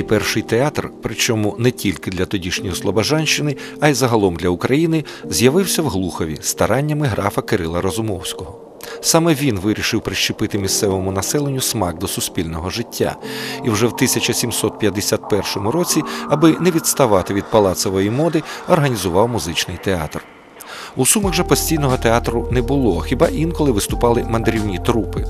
Найперший театр, причому не тільки для тодішньої Слобожанщини, а й загалом для України, з'явився в Глухові стараннями графа Кирила Розумовського. Саме він вирішив прищепити місцевому населенню смак до суспільного життя, і вже в 1751 році, аби не відставати від палацової моди, організував музичний театр. У Сумах же постійного театру не було, хіба інколи виступали мандрівні трупи.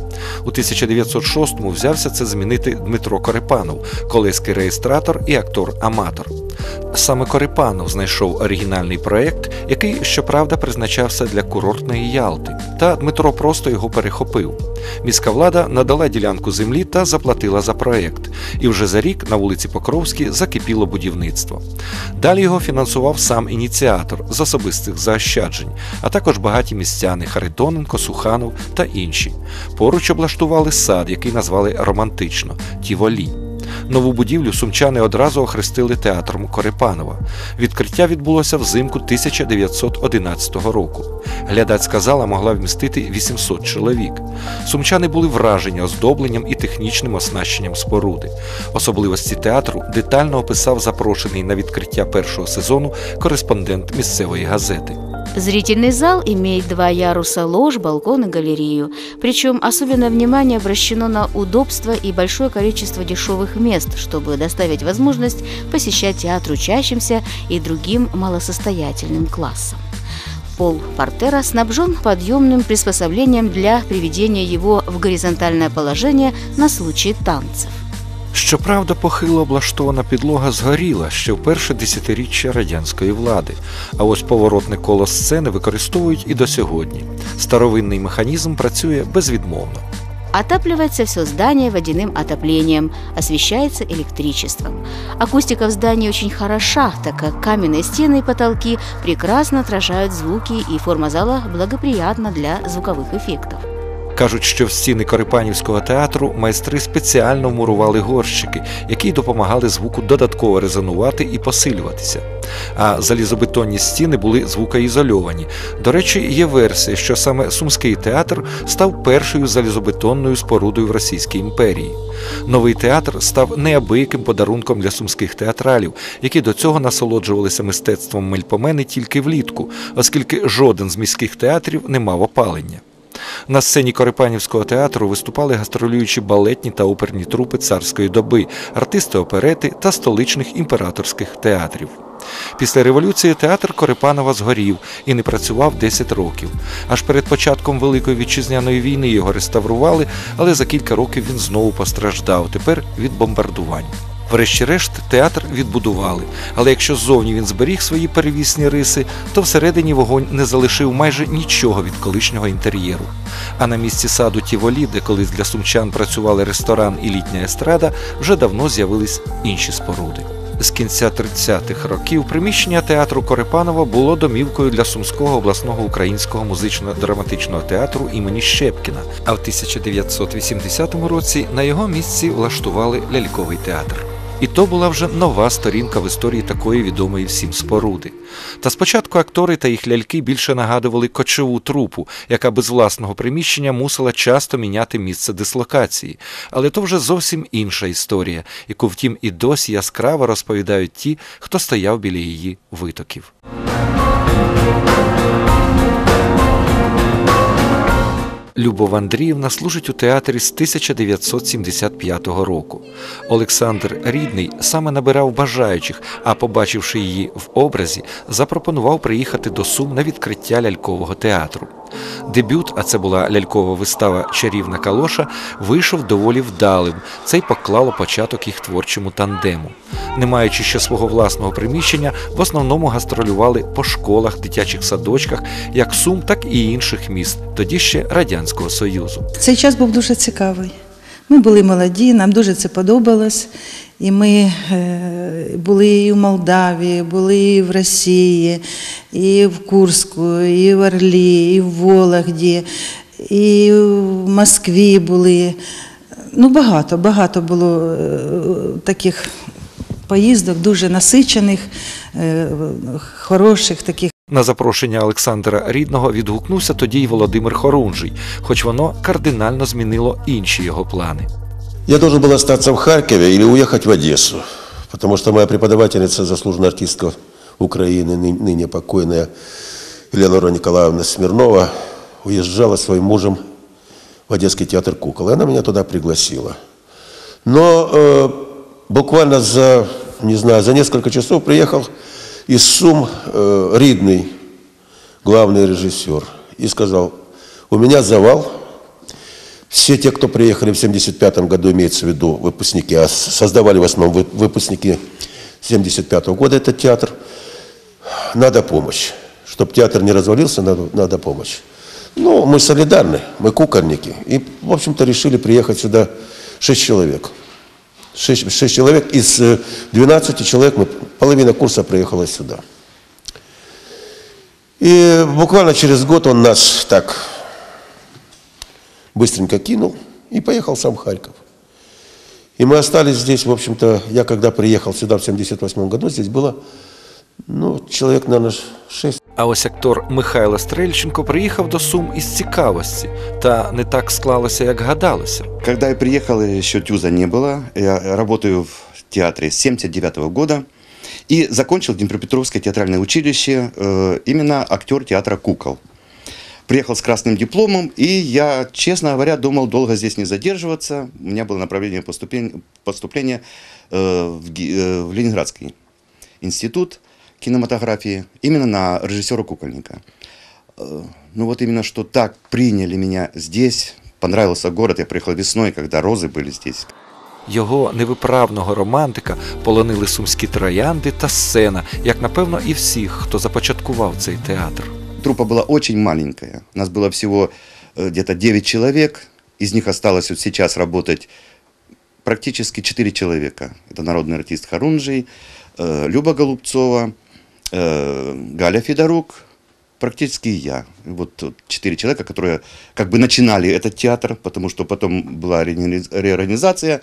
У 1906-му взявся це змінити Дмитро Корепанов, колеський реєстратор і актор-аматор. Саме Корепанов знайшов оригінальний проєкт, який, щоправда, призначався для курортної Ялти, та Дмитро просто його перехопив. Міська влада надала ділянку землі та заплатила за проєкт, і вже за рік на вулиці Покровській закипіло будівництво. Далі його фінансував сам ініціатор з особистих заощаджень, а також багаті містяни Харитоненко, Суханов та інші. Поруч облаштували сад, який назвали романтично Тіволі. Нову будівлю сумчани одразу охрестили театром Корепанова. Відкриття відбулося взимку 1911 року. Глядацька зала могла вмістити 800 чоловік. Сумчани були вражені оздобленням і технічним оснащенням споруди. Особливості театру детально описав запрошений на відкриття першого сезону кореспондент місцевої газети. Зрительный зал имеет два яруса ложь, балкон и галерею. Причем особенное внимание обращено на удобство и большое количество дешевых мест, чтобы доставить возможность посещать театр учащимся и другим малосостоятельным классам. Пол портера снабжен подъемным приспособлением для приведения его в горизонтальное положение на случай танцев. Щоправда, похило облаштована підлога згоріла ще в перше десятиріччя радянської влади, а ось поворотне коло сцени використовують і до сьогодні. Старовинний механізм працює безвідмовно. Отапливается все здание водяным отоплением, освещается электричеством. Акустика в здании очень хороша, так как каменные стены и потолки прекрасно отражают звуки, и форма зала благоприятна для звуковых эффектов. Кажуть, що в стіни Корипанівського театру майстри спеціально вмурували горщики, які допомагали звуку додатково резонувати і посилюватися. А залізобетонні стіни були звукоізольовані. До речі, є версія, що саме Сумський театр став першою залізобетонною спорудою в Російській імперії. Новий театр став неабияким подарунком для сумських театралів, які до цього насолоджувалися мистецтвом мельпомени тільки влітку, оскільки жоден з міських театрів не мав опалення. На сцені Корипанівського театру виступали гастролюючі балетні та оперні трупи царської доби, артисти оперети та столичних імператорських театрів. Після революції театр Корипанова згорів і не працював 10 років. Аж перед початком Великої вітчизняної війни його реставрували, але за кілька років він знову постраждав, тепер від бомбардувань. Врешті-решт, театр відбудували, але якщо ззовні він зберіг свої перевісні риси, то всередині вогонь не залишив майже нічого від колишнього інтер'єру. А на місці саду Тіволі, де колись для сумчан працювали ресторан і літня естрада, вже давно з'явились інші споруди. З кінця 30-х років приміщення театру Корепанова було домівкою для Сумського обласного українського музично-драматичного театру імені Щепкіна. А в 1980 році на його місці влаштували ляльковий театр. І то була вже нова сторінка в історії такої відомої всім споруди. Та спочатку актори та їх ляльки більше нагадували кочову трупу, яка без власного приміщення мусила часто міняти місце дислокації. Але то вже зовсім інша історія, яку, втім, і досі яскраво розповідають ті, хто стояв біля її витоків. Любов Андріївна служить у театрі з 1975 року. Олександр Рідний саме набирав бажаючих, а побачивши її в образі, запропонував приїхати до Сум на відкриття лялькового театру. Дебют, а це була лялькова вистава Чарівна калоша, вийшов доволі вдалим. Це й поклало початок їх творчому тандему. Не маючи ще свого власного приміщення, в основному гастролювали по школах, дитячих садочках, як Сум, так і інших міст, тоді ще Радянського Союзу. Цей час був дуже цікавий. Ми були молоді, нам дуже це подобалось. І ми е, були і в Молдавії, були і в Росії, і в Курську, і в Орлі, і в Вологді, і в Москві були. Ну, багато, багато було е, таких поїздок, дуже насичених, е, хороших таких. На запрошення Олександра Рідного відгукнувся тоді й Володимир Хорунжий, хоч воно кардинально змінило інші його плани. Я должен был остаться в Харькове или уехать в Одессу, потому что моя преподавательница, заслуженная артистка Украины, ны- ныне покойная Елена Николаевна Смирнова, уезжала со своим мужем в Одесский театр кукол. И она меня туда пригласила. Но э, буквально за, не знаю, за несколько часов приехал из Сум э, Ридный, главный режиссер, и сказал, у меня завал, все те, кто приехали в 75 году, имеется в виду выпускники, а создавали в основном вы- выпускники 75 года этот театр, надо помощь. Чтобы театр не развалился, надо, надо помощь. Ну, мы солидарны, мы кукольники. И, в общем-то, решили приехать сюда 6 человек. 6, человек. Из э, 12 человек, мы, половина курса приехала сюда. И буквально через год он нас так быстренько кинул и поехал сам в Харьков. И мы остались здесь, в общем-то, я когда приехал сюда в 78 году, здесь было, ну, человек, наверное, шесть. А ось актор Михайло Стрельченко приїхав до Сум із цікавості, та не так склалося, як гадалося. Когда я приехал, еще ТЮЗа не было. Я работаю в театре с 79 года. И закончил Днепропетровское театральное училище э, именно актер театра «Кукол». Приехал с красным дипломом, и я, честно говоря, думал долго здесь не задерживаться. У меня было направление поступления, поступления э, в, э, в Ленинградский институт кинематографии, именно на режиссера-кукольника. Э, Ну вот именно что так приняли меня здесь. Понравился город. Я приехал весной, когда розы были здесь. Його невиправного романтика полонили сумські троянди та сцена, як напевно і всіх, хто започаткував цей театр. Труппа была очень маленькая. У нас было всего э, где-то 9 человек. Из них осталось вот сейчас работать практически 4 человека. Это народный артист Харунжий, э, Люба Голубцова, э, Галя Федорук, практически я. Вот четыре человека, которые как бы начинали этот театр, потому что потом была реорганизация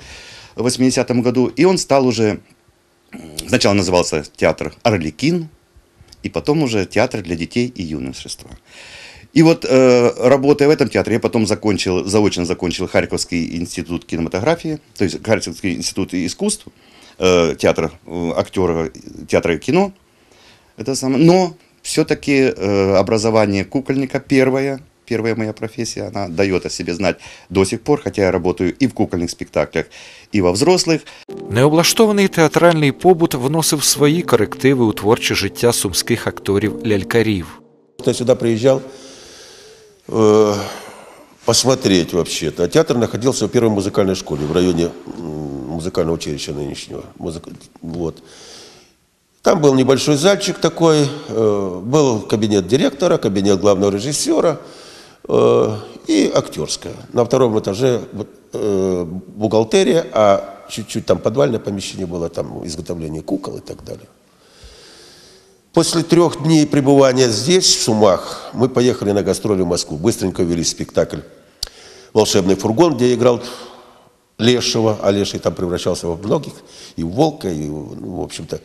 в 80-м году, и он стал уже, сначала назывался театр «Орликин», и потом уже театр для детей и юношества. И вот э, работая в этом театре, я потом закончил, заочно закончил Харьковский институт кинематографии, то есть Харьковский институт искусств, э, театр э, актера, театра и кино. Это самое. Но все-таки э, образование кукольника первое, первая моя профессия, она дает о себе знать до сих пор, хотя я работаю и в кукольных спектаклях, и во взрослых. Необлаштований театральний побут вносив свої корективи у творче життя сумських акторів-лялькарів. Я сюда приезжал э, посмотреть вообще-то. А театр находился в первой музыкальной школе в районе м, музыкального училища нынешнего. Музыка- Вот. Там был небольшой зальчик такой, э, был кабинет директора, кабинет главного режиссера э, и актерская. На втором этаже э, бухгалтерия, а чуть-чуть там подвальное помещение было, там изготовление кукол и так далее. После трех дней пребывания здесь, в Сумах, мы поехали на гастроли в Москву. Быстренько вели спектакль «Волшебный фургон», где играл Лешего, а Леший там превращался во многих, и в Волка, и, в- ну, в общем-то.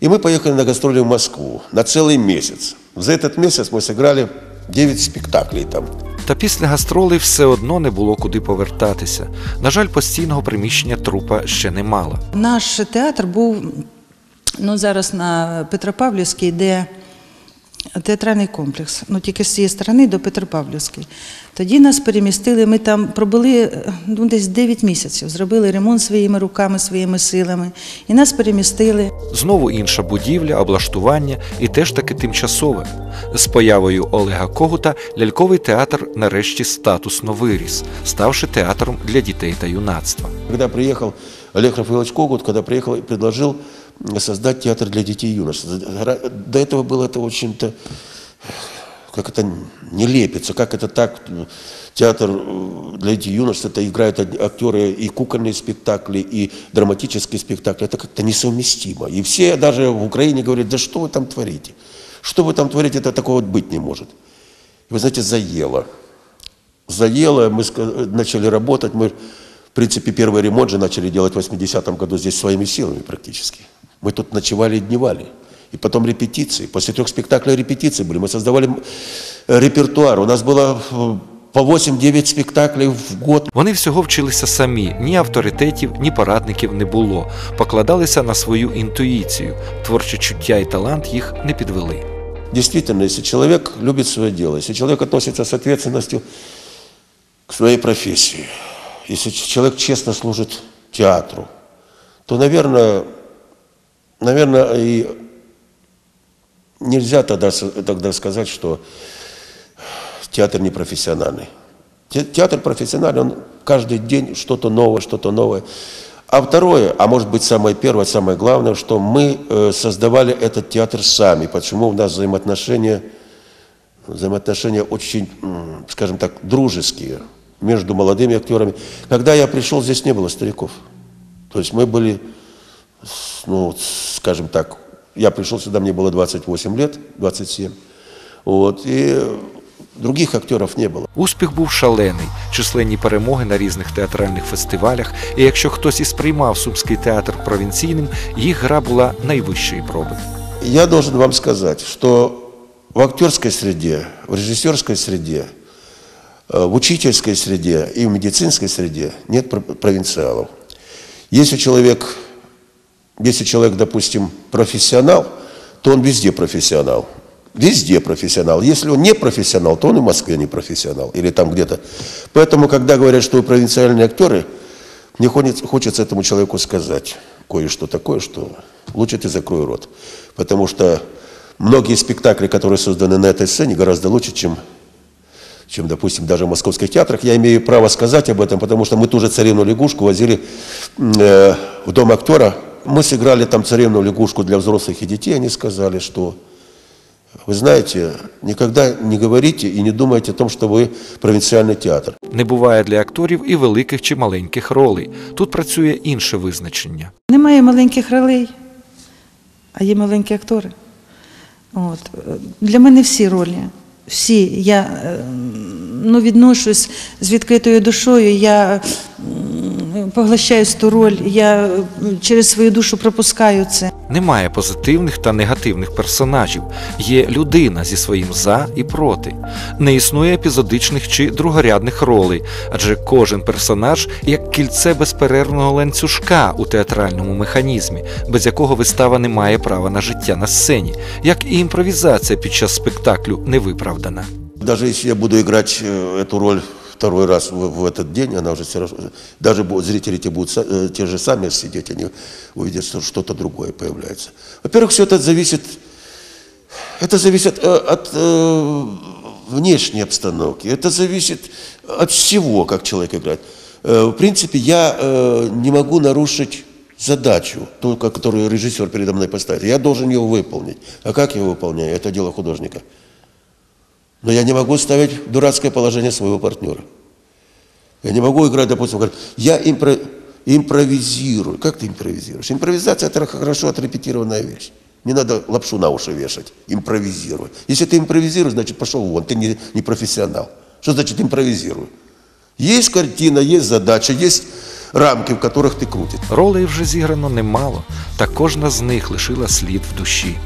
И мы поехали на гастроли в Москву на целый месяц. За этот месяц мы сыграли 9 спектаклей там. Та після гастролей все одно не було куди повертатися. На жаль, постійного приміщення трупа ще не мала. Наш театр був ну, зараз на Петропавлівській, де театральний комплекс, ну тільки з цієї сторони до Петропавлівської. Тоді нас перемістили, ми там пробули е, ну, десь 9 місяців, зробили ремонт своїми руками, своїми силами, і нас перемістили. Знову інша будівля, облаштування і теж таки тимчасове. З появою Олега Когута ляльковий театр нарешті статусно виріс, ставши театром для дітей та юнацтва. Когда приехал Олег Рафаэлович Когут, когда приехал и предложил создать театр для детей и юношей. До этого было это очень-то, как это не лепится, как это так, театр э, для детей и юношей, это играют актеры и кукольные спектакли, и драматические спектакли, это как-то несовместимо. И все даже в Украине говорят, да что вы там творите? Что вы там творите, это такого быть не может. И вы знаете, заело заело, мы начали работать, мы, принципе, первый ремонт же начали делать в 80-м году здесь своими силами практически. Мы тут ночевали и дневали. И потом репетиции. После трех спектаклей репетиции были. Мы создавали э, репертуар. У нас было э, по 8-9 спектаклей в год. Вони всього вчилися самі, ні авторитетів, ні порадників не було. Покладалися на свою інтуїцію. Творче чуття і талант їх не підвели. Действительно, если человек любит свое дело, если человек относится с ответственностью к своей профессии, если человек честно служит театру, то, наверное, наверное, и нельзя тогда, тогда сказать, что театр непрофессиональный. Те- Театр профессиональный, он каждый день что-то новое, что-то новое. А второе, а может быть самое первое, самое главное, что мы э, создавали этот театр сами. Почему у нас взаимоотношения, взаимоотношения очень, скажем так, дружеские между молодыми актерами. Когда я пришел, здесь не было стариков. То есть мы были, с- ну, с- скажем так, я пришел сюда, мне было 28 лет, 27. Вот, и других актеров не было. Успіх був шалений, численні перемоги на різних театральних фестивалях. І якщо хтось і сприймав Сумський театр провінційним, їх гра була найвищої проби. Я должен вам сказать, что в актерской среде, в режиссерской среде, э, в учительской среде и в медицинской среде нет про- провинциалов. Если человек, если человек, допустим, профессионал, то он везде профессионал. Везде профессионал. Если он не профессионал, то он и в Москве не профессионал. Или там где-то. Поэтому, когда говорят, что вы провинциальные актеры, мне хочется этому человеку сказать кое-что такое, что лучше ты закрой рот. Потому что многие спектакли, которые созданы на этой сцене, гораздо лучше, чем, чем допустим, даже в московских театрах. Я имею право сказать об этом, потому что мы ту же царевну-лягушку возили м, э, в дом актера. Мы сыграли там царевну-лягушку для взрослых и детей. Они сказали, что вы знаете, никогда не говорите и не думайте о том, что вы провинциальный театр. Не буває для акторів і великих чи маленьких ролей. Тут працює інше визначення. Немає маленьких ролей, а є маленькі актори. От. е, Для мене всі ролі. Всі. Я е, ну, відношусь з відкритою душою, я поглощаюсь ту роль, я через свою душу пропускаю це. Немає позитивних та негативних персонажів. Є людина зі своїм за і проти. Не існує епізодичних чи другорядних ролей, адже кожен персонаж як кільце безперервного ланцюжка у театральному механізмі, без якого вистава не має права на життя на сцені, як і імпровізація під час спектаклю не виправдана. Даже если я буду играть э, эту роль второй раз в, в этот день, она уже все равно, даже зрители те будут э, те же сами сидеть, они увидят, что что-то другое появляется. Во-первых, все это зависит, это зависит э, от э, внешней обстановки, это зависит от всего, как человек играет. Э, в принципе, я э, не могу нарушить задачу, ту, ко- которую режиссер передо мной поставит. Я должен ее выполнить. А как я ее выполняю? Это дело художника. Но я не могу ставить в дурацкое положение своего партнера. Я не могу играть, допустим, говорить, я импро- импровизирую. Как ты импровизируешь? Импровизация – это хорошо отрепетированная вещь. Не надо лапшу на уши вешать. Импровизируй. Если ты импровизируешь, значит, пошел вон, ты не, не профессионал. Что значит импровизирую? Есть картина, есть задача, есть рамки, в которых ты крутишь. Ролей вже зіграно немало, та кожна з них лишила слід в душі.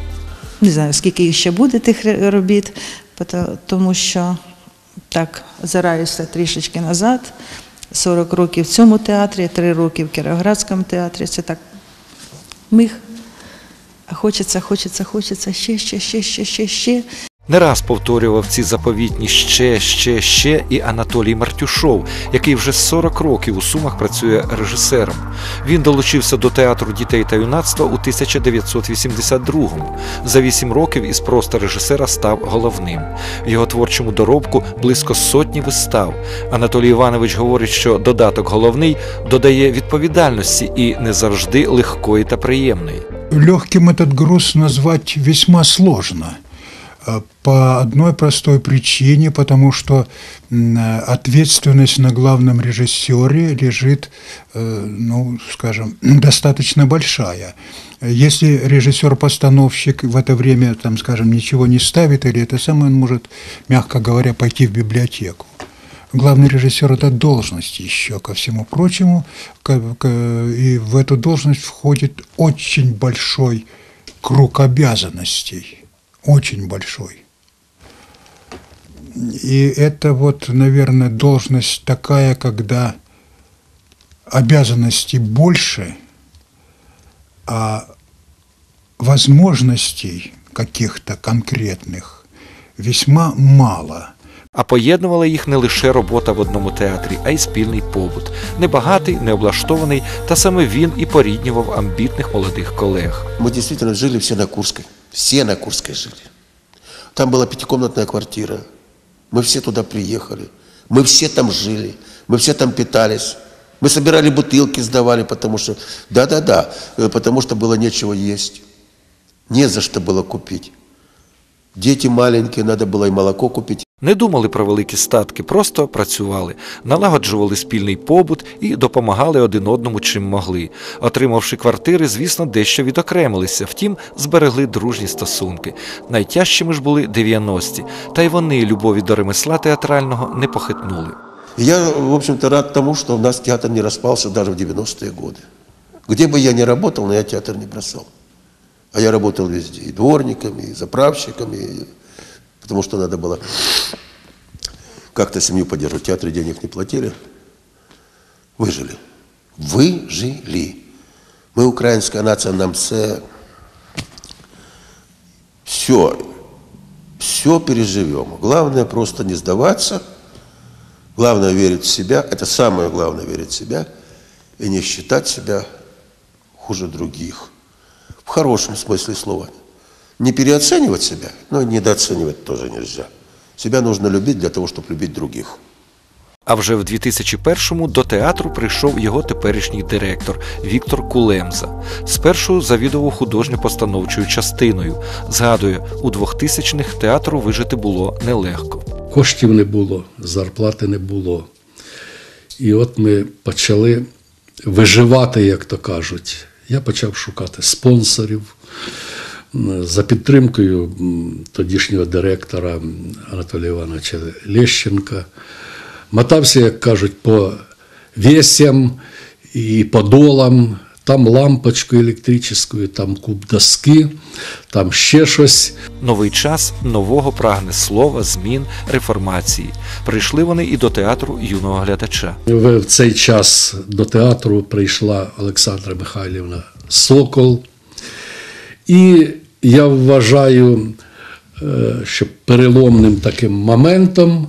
Не знаю, скільки їх ще буде тих ре- робіт, пото- Тому що так зараюся трішечки назад. 40 років в цьому театрі, 3 роки в Кіровоградському театрі. Це так миг. А хочеться, хочеться, хочеться ще, ще, ще, ще, ще, ще. Не раз повторював ці заповітні ще, ще, ще і Анатолій Мартюшов, який вже 40 років у Сумах працює режисером. Він долучився до театру дітей та юнацтва у 1982-му. За 8 років із просто режисера став головним. В його творчому доробку близько сотні вистав. Анатолій Іванович говорить, що додаток головний додає відповідальності і не завжди легкої та приємної. Легким этот груз назвать весьма сложно. Э, По одной простой причине, потому что м, ответственность на главном режиссере лежит, э, ну, скажем, достаточно большая. Если режиссер-постановщик в это время, там, скажем, ничего не ставит, или это самое, он может, мягко говоря, пойти в библиотеку. Главный режиссер – это должность еще, ко всему прочему, и в эту должность входит очень большой круг обязанностей, очень большой. И это вот, наверное, должность такая, когда обязанностей больше, а возможностей каких-то конкретных весьма мало – А поєднувала їх не лише робота в одному театрі, а й спільний побут. Небагатий, необлаштований, та саме він і поріднював амбітних молодих колег. Мы действительно жили все на Курской. Все на Курской жили. Там была пятикомнатная квартира. Мы все туда приехали. Мы все там жили. Мы все там питались. Мы собирали бутылки, сдавали, потому что... Да-да-да, э, потому что было нечего есть. Не за что было купить. Дети маленькие, надо было и молоко купить, Не думали про великі статки, просто працювали, налагоджували спільний побут і допомагали один одному чим могли. Отримавши квартири, звісно, дещо відокремилися, втім, зберегли дружні стосунки. Найтяжчими ж були 90-ті, та й вони любові до ремесла театрального не похитнули. Я, в общем-то, рад тому, что у нас театр не распался даже в 90-е годы. Где бы я ни работал, но я театр не бросал. А я работал везде, и дворником, и заправщиком, и... потому что надо было как-то семью поддерживать. В театре денег не платили. Выжили. Выжили. Мы, украинская нация, нам все, все, все переживем. Главное просто не сдаваться – Главное верить в себя, это самое главное верить в себя и не считать себя хуже других. В хорошем смысле слова. Не переоценивать себя, но и недооценивать тоже нельзя. Себя нужно любить для того, чтобы любить других. А вже в 2001-му до театру прийшов його теперішній директор Віктор Кулемза. Спершу завідував художньо-постановчою частиною. Згадує, у 2000-х театру вижити було нелегко. коштів не було, зарплати не було. І от ми почали виживати, як то кажуть. Я почав шукати спонсорів за підтримкою тодішнього директора Анатолія Івановича Лещенка. Мотався, як кажуть, по весям і по долам. Там лампочку електричну, там куб доски, там ще щось. Новий час нового прагне слова, змін, реформації. Прийшли вони і до театру юного глядача. В цей час до театру прийшла Олександра Михайлівна Сокол. І я вважаю, е, що переломним таким моментом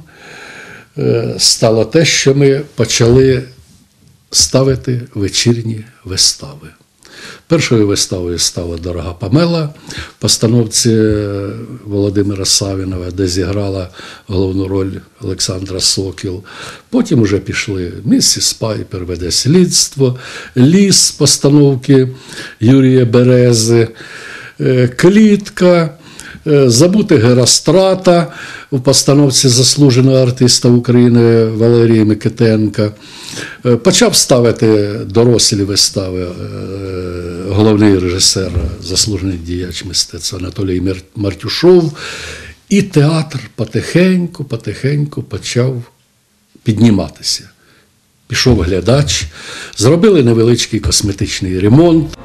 е, стало те, що ми почали ставити вечірні вистави. Першою виставою стала Дорога Памела в постановці е, Володимира Савінова, де зіграла головну роль Олександра Сокіл. Потім вже пішли Місіс Пайпер веде слідство, Ліс постановки Юрія Берези, Клітка. Е, Забути Герострата у постановці заслуженого артиста України Валерія Микитенка. Е, Почав ставити дорослі вистави е, головний режисер, заслужений діяч мистецтва Анатолій Мартюшов. І театр потихеньку, потихеньку почав підніматися. Пішов глядач, зробили невеличкий косметичний ремонт.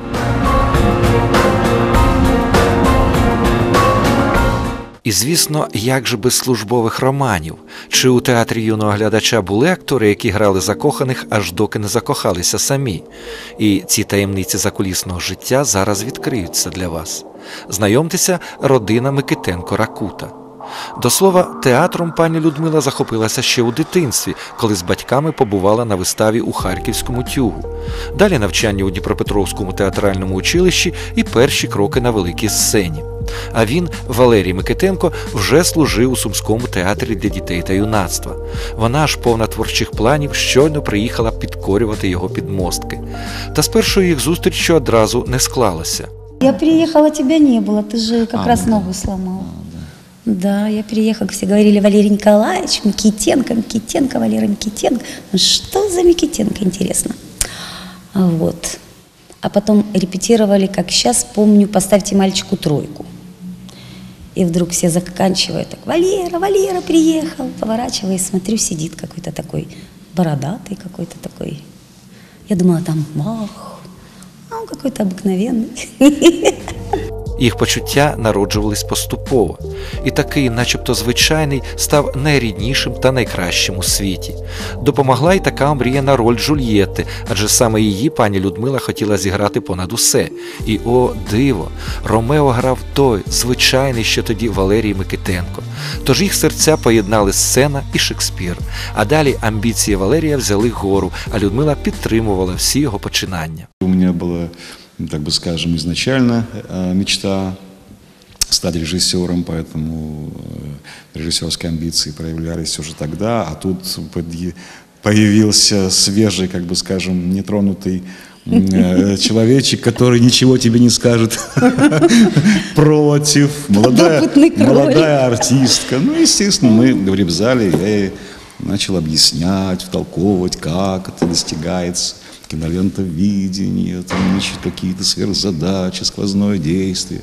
І звісно, як же без службових романів? Чи у театрі юного глядача були актори, які грали закоханих, аж доки не закохалися самі? І ці таємниці закулісного життя зараз відкриються для вас. Знайомтеся, родина Микитенко Ракута. До слова, театром пані Людмила захопилася ще у дитинстві, коли з батьками побувала на виставі у Харківському тюгу. Далі навчання у Дніпропетровському театральному училищі і перші кроки на великій сцені. А він, Валерій Микитенко, вже служив у Сумському театрі для дітей та юнацтва. Вона ж повна творчих планів щойно приїхала підкорювати його підмостки. Та з першої їх зустрічі одразу не склалося. Я приехала, тебя не было, ты же как А, раз ну да. ногу сломал. Да, я приехала, все говорили Валерий Николаевич, Микитенко, Микитенко, Валера Микитенко. Ну, Что за Микитенко, интересно? Вот. А потом репетировали, как сейчас помню, «Поставьте мальчику тройку». И вдруг все заканчивают так, Валера, Валера приехал. Поворачиваюсь, смотрю, сидит какой-то такой бородатый какой-то такой. Я думала, там, ах, а он какой-то обыкновенный. Їх почуття народжувались поступово, і такий, начебто звичайний, став найріднішим та найкращим у світі. Допомогла й така омріяна роль Джульєтти, адже саме її пані Людмила хотіла зіграти понад усе. І о, диво! Ромео грав той, звичайний ще тоді Валерій Микитенко. Тож їх серця поєднали сцена і Шекспір. А далі амбіції Валерія взяли гору, а Людмила підтримувала всі його починання. У меня была, ну, так бы скажем, изначально э, мечта стать режиссером, поэтому э, режиссерские амбиции проявлялись уже тогда, а тут появился свежий, как бы скажем, нетронутый э, человечек, который ничего тебе не скажет против. Молодая, молодая артистка. Ну, естественно, мы говорили в зале, я начал объяснять, втолковывать, как это достигается. Кинолентовидение, там, значит, какие-то сверхзадачи, сквозное действие.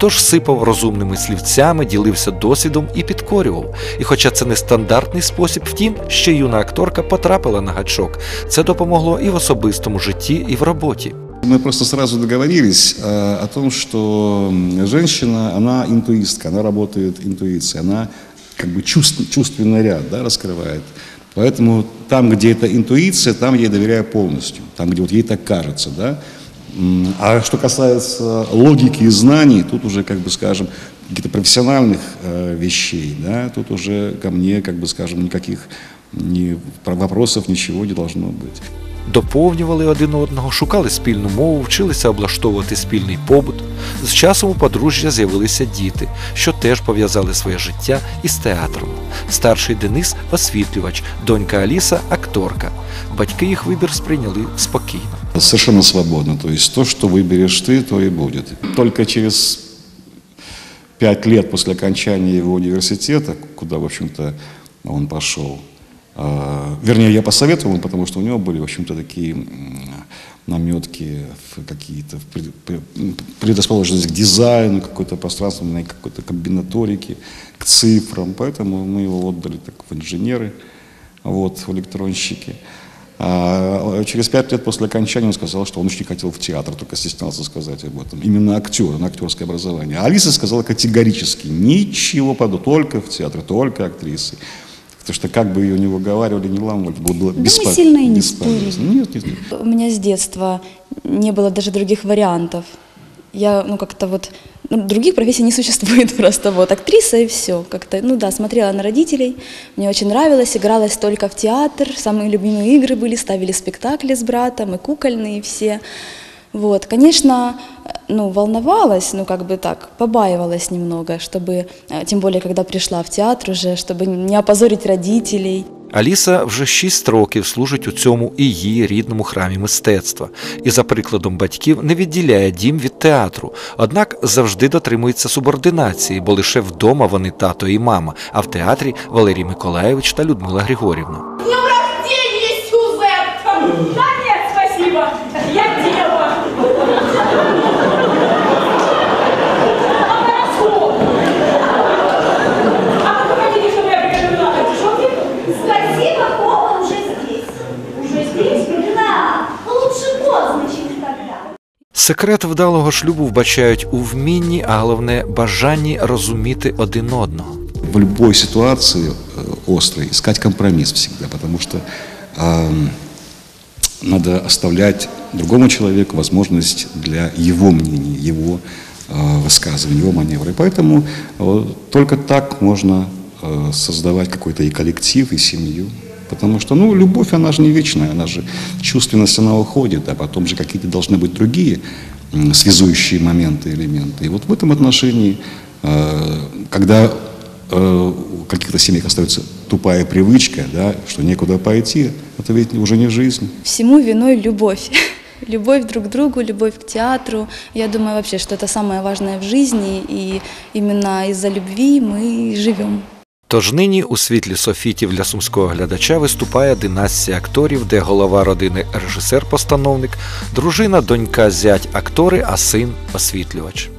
Тож сипав розумними слівцями, ділився досвідом і підкорював. І хоча це не стандартний спосіб, втім, ще юна акторка потрапила на гачок. Це допомогло і в особистому житті, і в роботі. Мы просто сразу договорились э, о том, что м, женщина, она интуистка, она работает интуицией, она как бы чувств- чувственный ряд да, раскрывает. Поэтому там, где это интуиция, там я ей доверяю полностью, там, где вот ей так кажется, да. А что касается логики и знаний, тут уже, как бы скажем, каких-то профессиональных э, вещей, да, тут уже ко мне, как бы скажем, никаких ни вопросов, ничего не должно быть. Доповнювали один одного, шукали спільну мову, вчилися облаштовувати спільний побут. З часом у подружжя з'явилися діти, що теж пов'язали своє життя із театром. Старший Денис освітлювач, донька Аліса акторка. Батьки їх вибір сприйняли спокійно. Совершенно свободно. То есть то, что выберешь то и будет. Только через пять лет после окончания его университета, куда, в общем-то, он пошел, вернее, я посоветовал ему, потому что у него были, в общем-то, такие наметки какие-то предрасположенность к дизайну, какой-то пространственной какой-то комбинаторики, к цифрам. Поэтому мы его отдали так в инженеры, вот, в электронщики. А через пять лет после окончания он сказал, что он очень хотел в театр, только стеснялся сказать об этом. Именно актер, на актерское образование. А Алиса сказала категорически, ничего подобного, только в театр, только актрисы. Потому что как бы ее не выговаривали, не ламывали, было, было мы беспо- сильно и не бесполезно. спорили. Нет, нет, нет. У меня с детства не было даже других вариантов. Я, ну, как-то вот, ну, других профессий не существует просто, вот, актриса и все. Как-то, ну да, смотрела на родителей, мне очень нравилось, игралась только в театр, самые любимые игры были, ставили спектакли с братом, и кукольные все. Вот, конечно, э, ну, волновалась, ну, как бы так, побаивалась немного, чтобы, э, тем более, когда пришла в театр уже, чтобы не опозорить родителей. Аліса вже шість років служить у цьому і її рідному храмі мистецтва, і за прикладом батьків не відділяє дім від театру. Однак завжди дотримується субординації, бо лише вдома вони тато і мама, а в театрі Валерій Миколаєвич та Людмила Григорівна. Секрет вдалого шлюбу вбачають у вмінні, а головне бажанні розуміти один одного. в любой ситуации э, острой искать компромисс всегда, потому что ам, надо оставлять другому человеку возможность для его мнения, его э, высказывания, его маневры. Поэтому э, только так можно э, создавать какой-то и коллектив, и семью. Потому что, ну, любовь, она же не вечная, она же, чувственность, она уходит, а потом же какие-то должны быть другие связующие моменты, элементы. И вот в этом отношении, э, когда э, у каких-то семей остается тупая привычка, да, что некуда пойти, это ведь уже не жизнь. Всему виной любовь. Любовь друг к другу, любовь к театру. Я думаю вообще, что это самое важное в жизни, и именно из-за любви мы живем. Тож нині у світлі софітів для сумського глядача виступає династія акторів, де голова родини режисер-постановник, дружина, донька, зять актори, а син освітлювач.